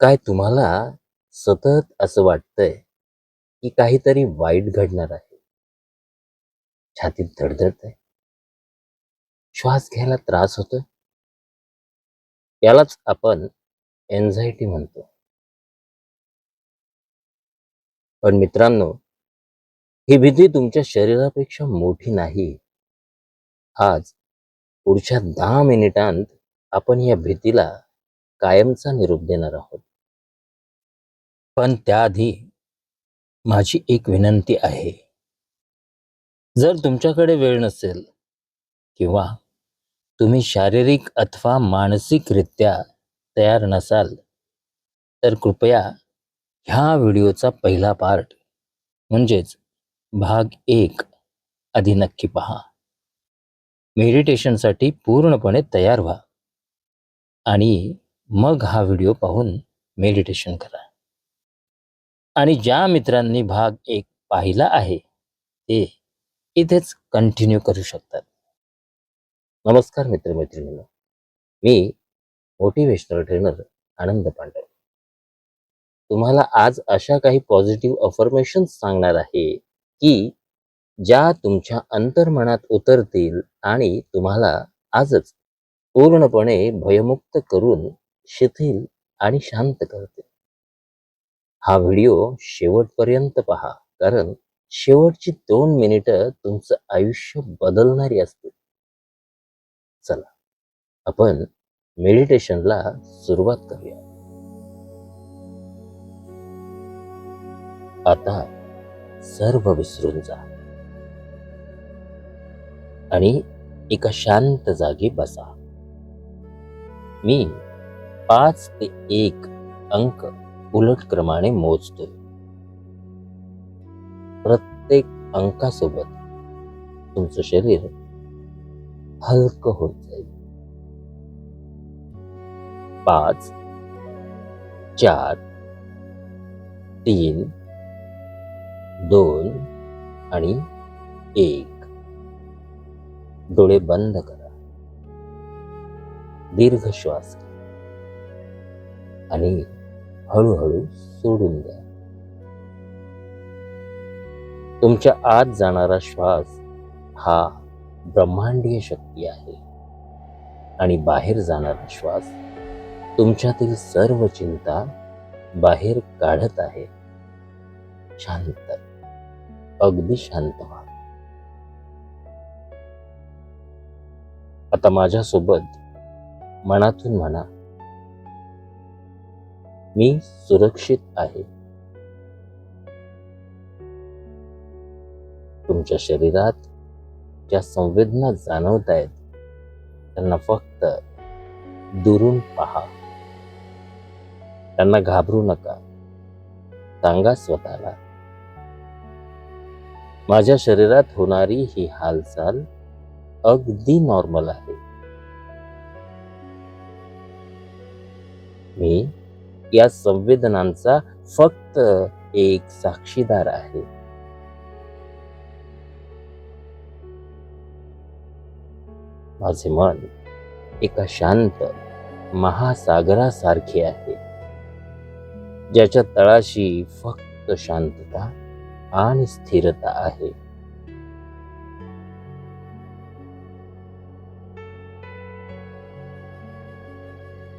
काय तुम्हाला सतत असं वाटतंय की काहीतरी वाईट घडणार आहे? छातीत धडधडत आहे श्वास घ्यायला त्रास होतोय. यालाच आपण एन्झायटी म्हणतो. पण मित्रांनो ही भीती तुमच्या शरीरापेक्षा मोठी नाही. आज पुढच्या दहा मिनिटांत आपण या भीतीला कायमचा निरोप देणार आहोत. पण त्याआधी माझी एक विनंती आहे. जर तुमच्याकडे वेळ नसेल किंवा तुम्ही शारीरिक अथवा मानसिकरित्या तयार नसाल तर कृपया ह्या व्हिडिओचा पहिला पार्ट म्हणजेच भाग एक आधी नक्की पहा. मेडिटेशनसाठी पूर्णपणे तयार व्हा. आणि मग हा व्हिडिओ पाहून मेडिटेशन करा. आणि ज्या मित्रांनी भाग एक पाहिला आहे ते इथेच कंटिन्यू करू शकतात. नमस्कार मित्रमैत्रिणींनो. मी मोटिवेशनल ट्रेनर आनंद पांडव तुम्हाला आज अशा काही पॉझिटिव्ह अफर्मेशन सांगणार आहे की ज्या तुमच्या अंतर्मनात उतरतील आणि तुम्हाला आजच पूर्णपणे भयमुक्त करून शिथिल आणि शांत करते हा व्हिडिओ शेवटपर्यंत पहा कारण शेवटची दोन मिनिटं तुमचं आयुष्य बदलणारी असतील. चला आपण मेडिटेशनला सुरुवात करूया. आता सर्व विसरून जा. आणि एका शांत जागी बसा. मी पाच ते एक अंक उलट क्रमाने मोजतोय. प्रत्येक अंकासोबत तुमचं शरीर हलकं होत जाईल. पाच चार तीन दोन आणि एक. डोळे बंद करा. दीर्घ श्वास घ्या. आणि हळूहळू सोडून द्या. तुमच्या आत जाणारा श्वास हा ब्रह्मांडीय शक्ती आहे. आणि बाहेर जाणारा श्वास तुमच्यातील सर्व चिंता बाहेर काढत आहे. शांत अगदी शांत व्हा. आता माझ्यासोबत मनातून म्हणा मी सुरक्षित आहे. तुमच्या शरीरात ज्या संवेदना जाणवत आहेत त्यांना फक्त दुरून पहा. त्यांना घाबरू नका. सांगा स्वतःला माझ्या शरीरात होणारी ही हालचाल अगदी नॉर्मल आहे. मी या संवेदनांचा फक्त एक साक्षीदार आहे. माझे मन एका शांत महासागरासारखे आहे ज्याच्या तळाशी फक्त शांतता आणि स्थिरता आहे.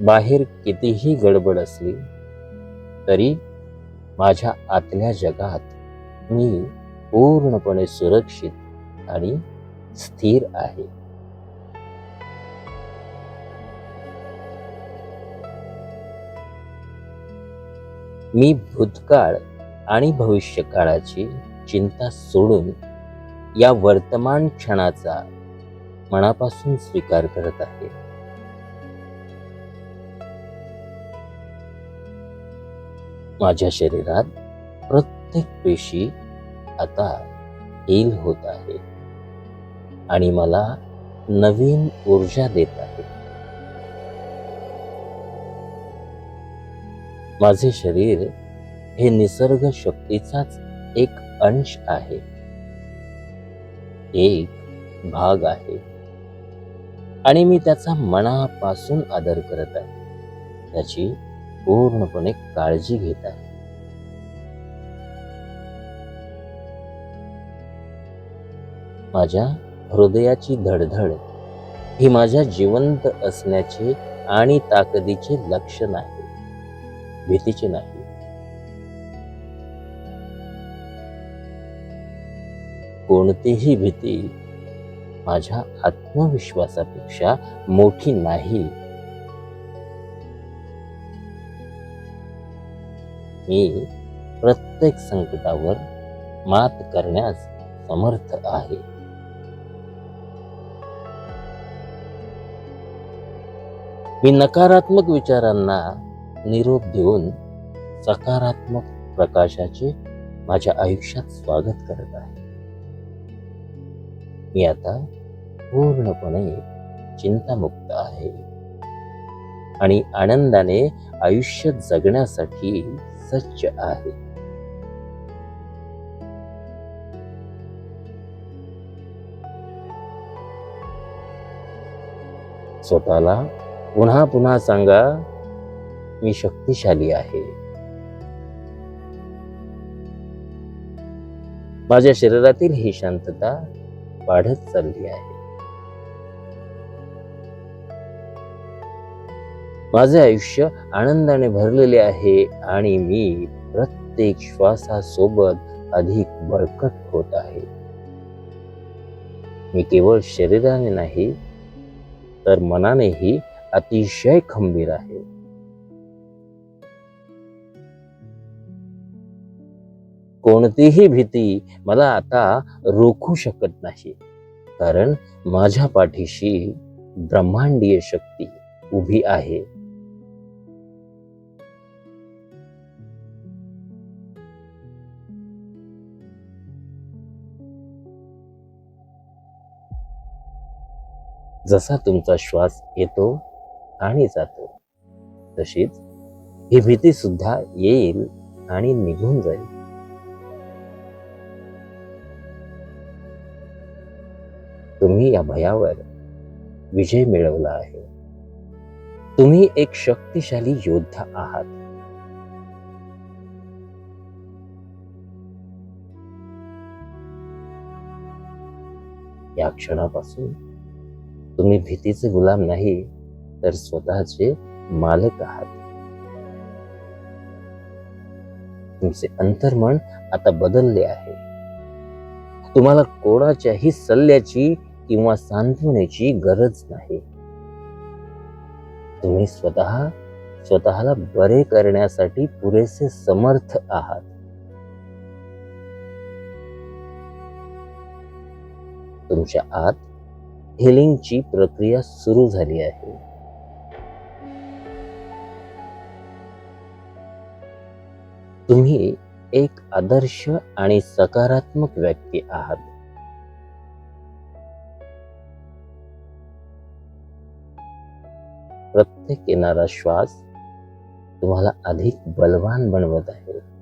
बाहेर कितीही गडबड असली तरी माझ्या आतल्या जगात मी पूर्णपणे सुरक्षित आणि स्थिर आहे. मी भूतकाळ आणि भविष्यकाळाची चिंता सोडून या वर्तमान क्षणाचा मनापासून स्वीकार करत आहे. माझ्या शरीरात प्रत्येक पेशी आता हेल होत आहे. आणि मला नवीन ऊर्जा देत आहे. माझे शरीर हे निसर्ग शक्तीचाच एक अंश आहे. एक भाग आहे. आणि मी त्याचा मनापासून आदर करत आहे. त्याची पूर्णपणे काळजी घेत आहे. माझ्या हृदयाची धडधड ही माझ्या जिवंत असण्याचे आणि ताकदीचे लक्षण आहे भीतीचे नाही. कोणतीही भीती माझ्या आत्मविश्वासापेक्षा मोठी नाही. हे प्रत्येक संकटावर मात करण्यास समर्थ आहे. मी नकारात्मक विचारांना निरोप देऊन सकारात्मक प्रकाशाचे माझ्या आयुष्यात स्वागत करत आहे. मी आता पूर्णपणे चिंतामुक्त आहे. आणि आनंदाने आयुष्य जगण्यासाठी सज्ज आहे. स्वतःला पुन्हा पुन्हा सांगा मी शक्तिशाली आहे. माझ्या शरीरातील ही शांतता वाढत चालली आहे. माझे आयुष्य आनंदाने भरलेले आहे आणि मी प्रत्येक श्वासासोबत अधिक बळकट होत आहे. मी केवळ शरीराने नाही तर मनानेही अतिशय खंबीर आहे. कोणतीही भीती मला आता रोखू शकत नाही कारण माझ्या पाठीशी ब्रह्मांडीय शक्ती उभी आहे. जसा तुमचा श्वास येतो आणि जातो तशीच ही भीती सुद्धा येईल आणि निघून जाईल. तुम्ही या भयावर विजय मिळवला आहे. तुम्ही एक शक्तिशाली योद्धा आहात. या क्षणापासून तुम्ही भीतीचे गुलाम नाही तर स्वतःचे मालक आहात. तुमचे अंतर्मन आता बदलले आहे. तुम्हाला कोणाच्याही सल्ल्याची किंवा सांत्वनेची गरज नाही. तुम्ही स्वतः स्वतःला बरे करण्यासाठी पुरेसे समर्थ आहात. तुमच्या आत हिलिंगची प्रक्रिया सुरू झाली आहे. तुम्ही एक आदर्श आणि सकारात्मक व्यक्ती आहात. प्रत्येक येणारा श्वास तुम्हाला अधिक बलवान बनवत आहे.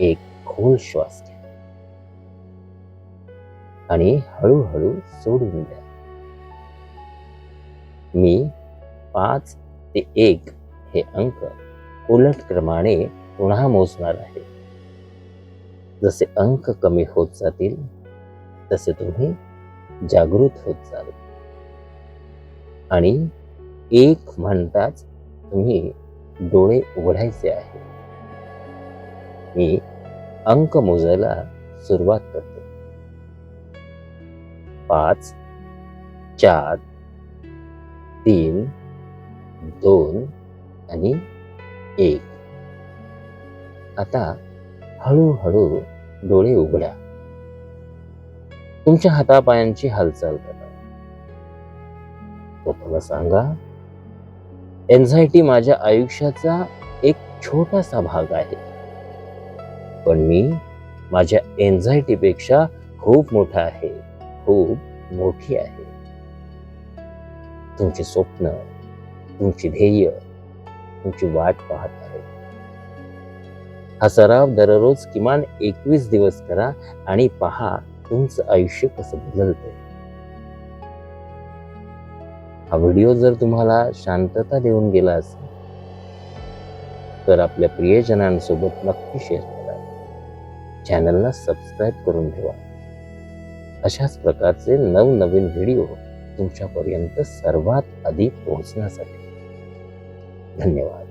एक खोल श्वास घ्या. आणि हळूहळू सोडून द्या. मी पाच ते एक हे अंक उलट क्रमाने पुन्हा मोजणार आहे. जसे अंक कमी होत जातील तसे तुम्ही जागृत होत जाल आणि एक म्हणताच तुम्ही डोळे उघडायचे आहे. मी अंक मोजायला सुरुवात करतो. पाच चार तीन दोन आणि एक. आता हळूहळू डोळे उघडा तुमच्या हातापायांची हालचाल करा. स्वतःला सांगा एन्झायटी माझ्या आयुष्याचा एक छोटासा भाग आहे. पण मी माझ्या एन्झायटीपेक्षा खूप मोठा आहे. खूप मोठी आहे. तुमची स्वप्न तुमची ध्येय तुमची वाट पाहत आहे. हा सराव दररोज किमान एकवीस दिवस करा आणि पहा तुमचं आयुष्य कसं बदलतंय. हा व्हिडिओ जर तुम्हाला शांतता देऊन गेला असेल तर आपल्या प्रियजनांसोबत नक्की शेअर करा. चॅनलला सबस्क्राईब करून ठेवा. अशाच प्रकारचे नवनवीन व्हिडिओ तुमच्यापर्यंत सर्वात आधी पोहोचण्यासाठी. धन्यवाद.